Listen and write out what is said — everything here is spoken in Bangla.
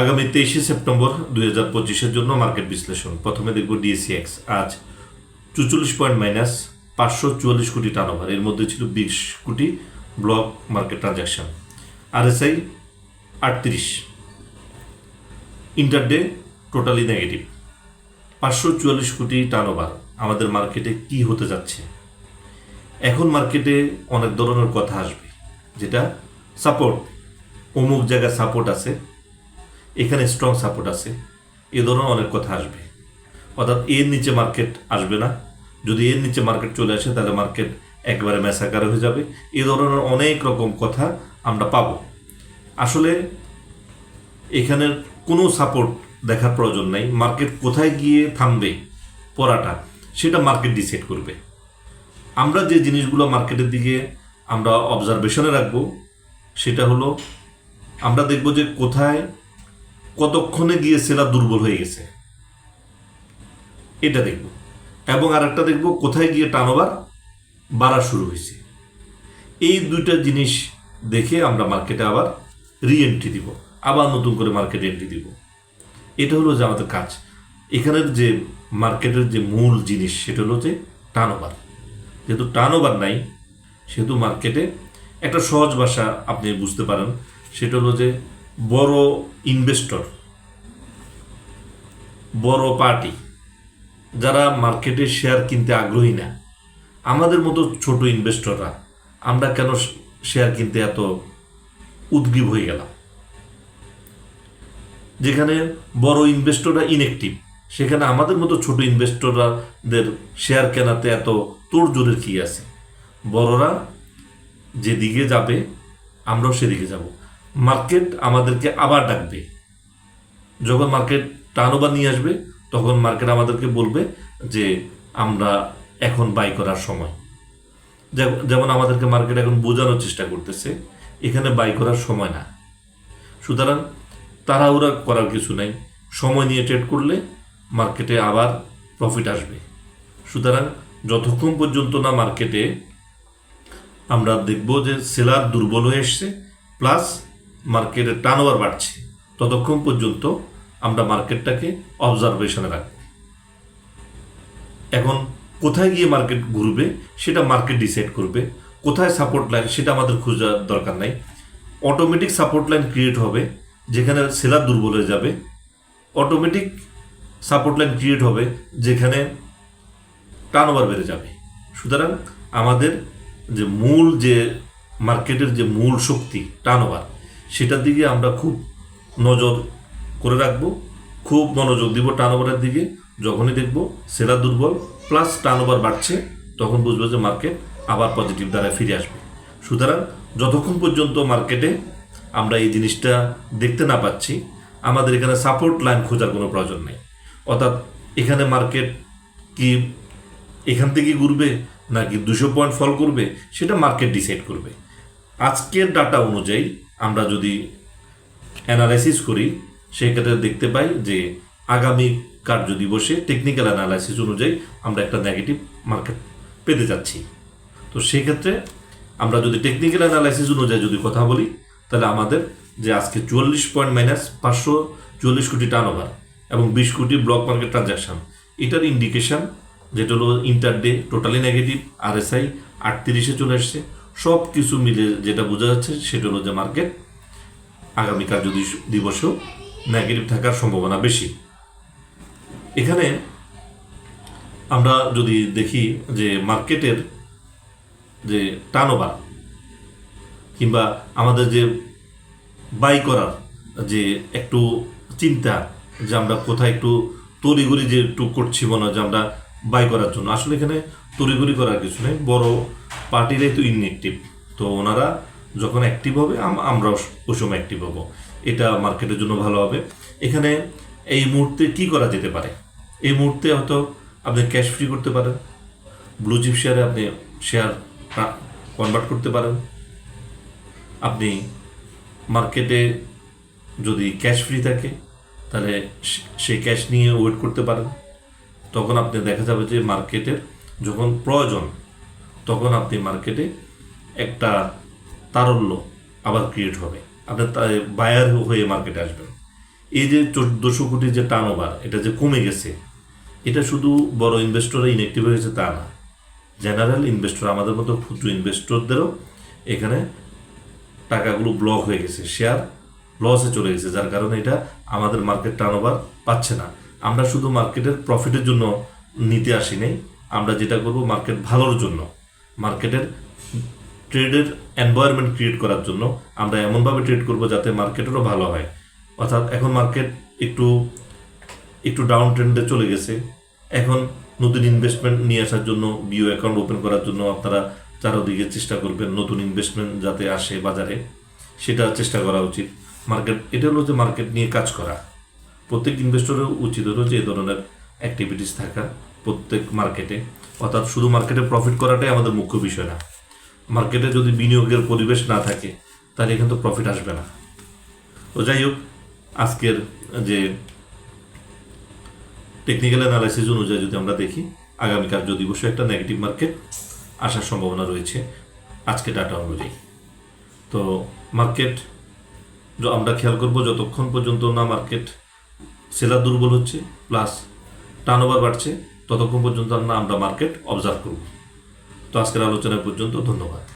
আগামী তেইশে সেপ্টেম্বর দুই হাজার পঁচিশের জন্য মার্কেট বিশ্লেষণ। প্রথমে দেখব ডিএসিএক্স আজ চুচল্লিশ পয়েন্ট মাইনাস পাঁচশো চুয়াল্লিশ কোটি টার্নওভার। এর মধ্যে ছিল বিশ crore block market transaction RSI আটত্রিশ। Intraday totally negative. পাঁচশো চুয়াল্লিশ কোটি টার্নওভার। আমাদের মার্কেটে কি হতে যাচ্ছে? এখন মার্কেটে অনেক ধরনের কথা আসবে। যেটা সাপোর্ট। অমুক জায়গায় সাপোর্ট আছে। এখানে স্ট্রং সাপোর্ট আছে। এ ধরনের অনেক কথা আসবে। অর্থাৎ এর নিচে মার্কেট আসবে না। যদি এর নিচে মার্কেট চলে আসে, তাহলে মার্কেট একবারে ম্যাসাকার হয়ে যাবে। এ ধরনের অনেক রকম কথা আমরা পাবো। আসলে এখানের কোনো সাপোর্ট দেখার প্রয়োজন নাই। মার্কেট কোথায় গিয়ে থামবে, পড়াটা, সেটা মার্কেট ডিসাইড করবে। আমরা যে জিনিসগুলো মার্কেটের দিকে আমরা অবজারভেশনে রাখব, সেটা হলো আমরা দেখব যে কোথায় কতক্ষণে গিয়ে সেলার দুর্বল হয়ে গেছে? এটা দেখব। এবং আরেকটা দেখব, কোথায় গিয়ে টার্নওভার বাড়া শুরু হয়েছে। এই দুইটা জিনিস দেখে আমরা মার্কেটে আবার রি এন্ট্রি দিব। আবার নতুন করে মার্কেটে এন্ট্রি দিব। এটা হলো যে আমাদের কাজ। এখানের যে মার্কেটের যে মূল জিনিস, সেটা হলো যে টার্নওভার যেহেতু টার্নওভার নাই, সেহেতু মার্কেটে একটা সহজ ভাষা আপনি বুঝতে পারেন। সেটা হলো যে বড় ইনভেস্টর বড় পার্টি যারা মার্কেটে শেয়ার কিনতে আগ্রহী না, আমাদের মতো ছোট ইনভেস্টররা আমরা কেন শেয়ার কিনতে এত উদ্গ্রীব হয়ে গেলাম? যেখানে বড় ইনভেস্টররা ইনএক্টিভ সেখানে আমাদের মতো ছোট ইনভেস্টরদের শেয়ার কেনাতে এত তোড় জোরের কি আছে? বড়রা যেদিকে যাবে, আমরাও সেদিকে যাব। মার্কেট আমাদেরকে আবার ডাকবে। যখন মার্কেট টার্নওভার নিয়ে আসবে, তখন মার্কেট আমাদেরকে বলবে যে, আমরা এখন বাই করার সময়। যেমন আমাদেরকে মার্কেট এখন বোঝানোর চেষ্টা করতেছে, এখানে বাই করার সময় না। সুতরাং তাড়াহুড়া করার কিছু নাই। সময় নিয়ে ট্রেড করলে মার্কেটে আবার প্রফিট আসবে। সুতরাং যতক্ষণ পর্যন্ত না মার্কেটে আমরা দেখব যে সেলার দুর্বল হয়ে এসছে প্লাস মার্কেটের টার্নওভার বাড়ছে, ততক্ষণ পর্যন্ত আমরা মার্কেটটাকে অবজারভেশনে রাখব। এখন কোথায় গিয়ে মার্কেট ঘুরবে, সেটা মার্কেট ডিসাইড করবে, কোথায় সাপোর্ট লাইন সেটা আমাদের খোঁজার দরকার নাই। অটোমেটিক সাপোর্ট লাইন ক্রিয়েট হবে, যেখানে সেলার দুর্বল হয়ে যাবে। অটোমেটিক সাপোর্ট লাইন ক্রিয়েট হবে, যেখানে টার্নওভার বেড়ে যাবে। সুতরাং আমাদের যে মূল যে মার্কেটের যে মূল শক্তি টার্নওভার সেটার দিকে আমরা খুব নজর করে রাখব, খুব মনোযোগ দিব টার্নওভারের দিকে। যখনই দেখব সেলার দুর্বল প্লাস টার্নওভার বাড়ছে, তখন বুঝব যে মার্কেট আবার পজিটিভ দ্বারা ফিরে আসবে। সুতরাং যতক্ষণ পর্যন্ত মার্কেটে আমরা এই জিনিসটা দেখতে না পাচ্ছি, আমাদের এখানে সাপোর্ট লাইন খোঁজার কোনো প্রয়োজন নেই। অর্থাৎ এখানে মার্কেট কি এখান থেকে ঘুরবে নাকি দুশো পয়েন্ট ফল করবে, সেটা মার্কেট ডিসাইড করবে। আজকের ডাটা অনুযায়ী আমরা যদি অ্যানালাইসিস করি, সেক্ষেত্রে দেখতে পাই যে আগামী কার্য দিবসে টেকনিক্যাল অ্যানালাইসিস অনুযায়ী আমরা একটা নেগেটিভ মার্কেট পেতে যাচ্ছি। তো সেক্ষেত্রে আমরা যদি টেকনিক্যাল অ্যানালাইসিস অনুযায়ী যদি কথা বলি, তাহলে আমাদের যে আজকে চুয়াল্লিশ পয়েন্ট মাইনাস পাঁচশো চুয়াল্লিশ কোটি টার্ন ওভার এবং বিশ কোটি ব্লক মার্কেট ট্রানজাকশন এটার ইন্ডিকেশন যেটা হলো intraday totally negative RSI আটত্রিশে চলে আসছে সব কিছু মিলে যেটা বোঝা যাচ্ছে সেটা হলো যে মার্কেট আগামী কার্য দিবসেও নেগেটিভ থাকার সম্ভাবনা বেশি। এখানে আমরা যদি দেখি যে মার্কেটের যে টার্নওভার কিংবা আমাদের যে বাই করার যে একটু চিন্তা যে আমরা কোথায় একটু তড়িঘড়ি যে একটু করছি মনে হয় যে আমরা বাই করার জন্য। আসলে এখানে তড়িঘড়ি করার কিছু নেই, বড় পার্টিরাই তো ইনএক্টিভ তো ওনারা যখন অ্যাক্টিভ হবে, আম- আমরাও ওই সময় অ্যাক্টিভ হব। এটা মার্কেটের জন্য ভালো হবে। এখানে এই মুহূর্তে কি করা যেতে পারে? এই মুহূর্তে হয়তো আপনি ক্যাশ ফ্রি করতে পারেন। ব্লু চিপ শেয়ারে আপনি শেয়ার কনভার্ট করতে পারেন। আপনি মার্কেটে যদি ক্যাশ ফ্রি থাকে, তাহলে সেই ক্যাশ নিয়ে ওয়েট করতে পারেন। তখন আপনি দেখা যাবে যে মার্কেটের যখন প্রয়োজন, তখন আপনি মার্কেটে একটা তারল্য আবার ক্রিয়েট হবে। আপনার বায়ার হয়ে মার্কেটে আসবেন। এই যে চোদ্দোশো কোটি যে টার্ন ওভার এটা যে কমে গেছে, এটা শুধু বড় ইনভেস্টররা ইনএক্টিভ হয়েছে তা না। জেনারেল ইনভেস্টর আমাদের মতো ক্ষুদ্র ইনভেস্টরদেরও এখানে টাকাগুলো ব্লক হয়ে গেছে শেয়ার লসে চলে গেছে, যার কারণে এটা আমাদের মার্কেট টার্নওভার পাচ্ছে না। আমরা শুধু মার্কেটের প্রফিটের জন্য নিতে আসি নাই, আমরা যেটা করব মার্কেট ভালোর জন্য। মার্কেটের ট্রেডের এনভায়রনমেন্ট ক্রিয়েট করার জন্য আমরা এমনভাবে ট্রেড করব যাতে মার্কেটেরও ভালো হয়। অর্থাৎ এখন মার্কেট একটু একটু ডাউন ট্রেন্ডে চলে গেছে। এখন নতুন ইনভেস্টমেন্ট নিয়ে আসার জন্য বিও অ্যাকাউন্ট ওপেন করার জন্য আপনারা চারোদিকে চেষ্টা করবেন নতুন ইনভেস্টমেন্ট যাতে আসে বাজারে, সেটা চেষ্টা করা উচিত। মার্কেট এটা হলো যে মার্কেট নিয়ে কাজ করা। প্রত্যেক ইনভেস্টরের উচিত হলো যে ধরনের অ্যাক্টিভিটিস থাকা প্রত্যেক মার্কেটে অর্থাৎ শুধু মার্কেটে প্রফিট করাটাই আমাদের মুখ্য বিষয় না। মার্কেটে যদি বিনিয়োগের পরিবেশ না থাকে, তাহলে এখানে তো প্রফিট আসবে না। তো যাই হোক, আজকের যে টেকনিক্যাল অ্যানালাইসিস অনুযায়ী যদি আমরা দেখি, আগামীকাল যদি বসে একটা নেগেটিভ মার্কেট আসার সম্ভাবনা রয়েছে। আজকে ডাটা অনুযায়ী। তো মার্কেট আমরা খেয়াল করব যতক্ষণ পর্যন্ত না মার্কেট সেলার দুর্বল হচ্ছে প্লাস টার্ন ওভার বাড়ছে, ততক্ষণ পর্যন্ত আমরা মার্কেট অবজার্ভ করব। তো আজকের আলোচনা পর্যন্ত, ধন্যবাদ।